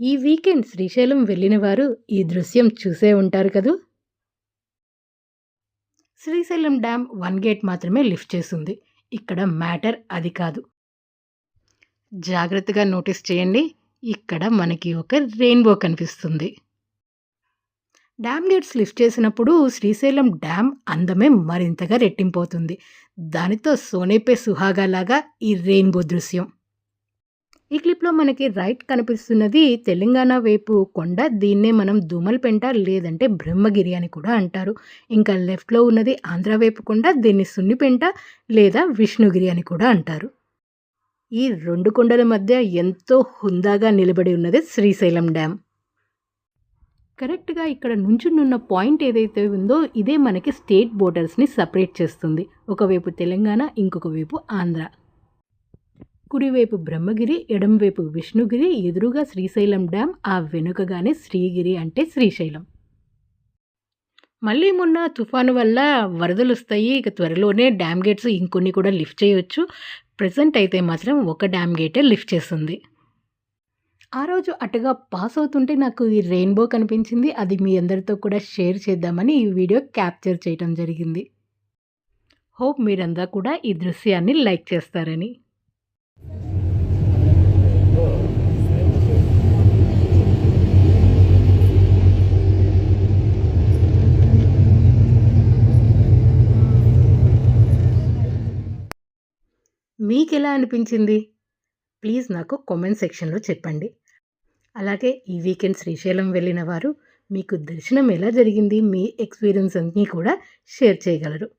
ఈ వీకెండ్ శ్రీశైలం వెళ్ళిన వారు ఈ దృశ్యం చూసే ఉంటారు కదూ? శ్రీశైలం డ్యామ్ వన్ గేట్ మాత్రమే లిఫ్ట్ చేస్తుంది. ఇక్కడ మ్యాటర్ అది కాదు. జాగ్రత్తగా నోటీస్ చేయండి. ఇక్కడ మనకి ఒక రెయిన్బో కనిపిస్తుంది. డ్యామ్ గేట్స్ లిఫ్ట్ చేసినప్పుడు శ్రీశైలం డ్యామ్ అందమే మరింతగా రెట్టింపోతుంది దానితో సోనేపే సుహాగా లాగా ఈ రెయిన్బో దృశ్యం. ఈ క్లిప్లో మనకి రైట్ కనిపిస్తున్నది తెలంగాణ వైపు కొండ. దీన్నే మనం దుమల్పెంట లేదంటే బ్రహ్మగిరి అని కూడా అంటారు. ఇంకా లెఫ్ట్లో ఉన్నది ఆంధ్ర వైపు కొండ దీన్ని సున్నిపెంట లేదా విష్ణుగిరి అని కూడా అంటారు. ఈ రెండు కొండల మధ్య ఎంతో హుందాగా నిలబడి ఉన్నది శ్రీశైలం డ్యామ్. కరెక్ట్గా ఇక్కడ నుంచున్న పాయింట్ ఏదైతే ఉందో ఇదే మనకి స్టేట్ బోర్డర్స్ని సపరేట్ చేస్తుంది. ఒకవైపు తెలంగాణ ఇంకొక వైపు ఆంధ్ర. కుడివైపు బ్రహ్మగిరి ఎడంవైపు విష్ణుగిరి ఎదురుగా శ్రీశైలం డ్యామ్ ఆ వెనుకగానే శ్రీగిరి అంటే శ్రీశైలం. మళ్ళీ మొన్న తుఫాను వల్ల వరదలు వస్తాయి ఇక త్వరలోనే డ్యామ్ గేట్స్ ఇంకొన్ని కూడా లిఫ్ట్ చేయొచ్చు. ప్రజెంట్ అయితే మాత్రం ఒక డ్యామ్ గేటే లిఫ్ట్ చేస్తుంది. ఆ రోజు అటుగా పాస్ అవుతుంటే నాకు ఈ రెయిన్బో కనిపించింది. అది మీ అందరితో కూడా షేర్ చేద్దామని ఈ వీడియో క్యాప్చర్ చేయడం జరిగింది. హోప్ మీరంతా కూడా ఈ దృశ్యాన్ని లైక్ చేస్తారని. మీకు ఎలా అనిపించింది? ప్లీజ్ నాకు కామెంట్ సెక్షన్లో చెప్పండి. అలాగే ఈ వీకెండ్ శ్రీశైలం వెళ్ళిన వారు మీకు దర్శనం ఎలా జరిగింది? మీ ఎక్స్పీరియన్స్ అన్నీ కూడా షేర్ చేయగలరు.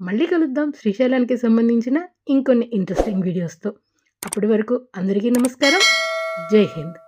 మళ్ళీ కలుద్దాం శ్రీశైలానికి సంబంధించిన ఇంకొన్ని ఇంట్రెస్టింగ్ వీడియోస్తో. అప్పటి వరకు అందరికీ నమస్కారం. జై హింద్.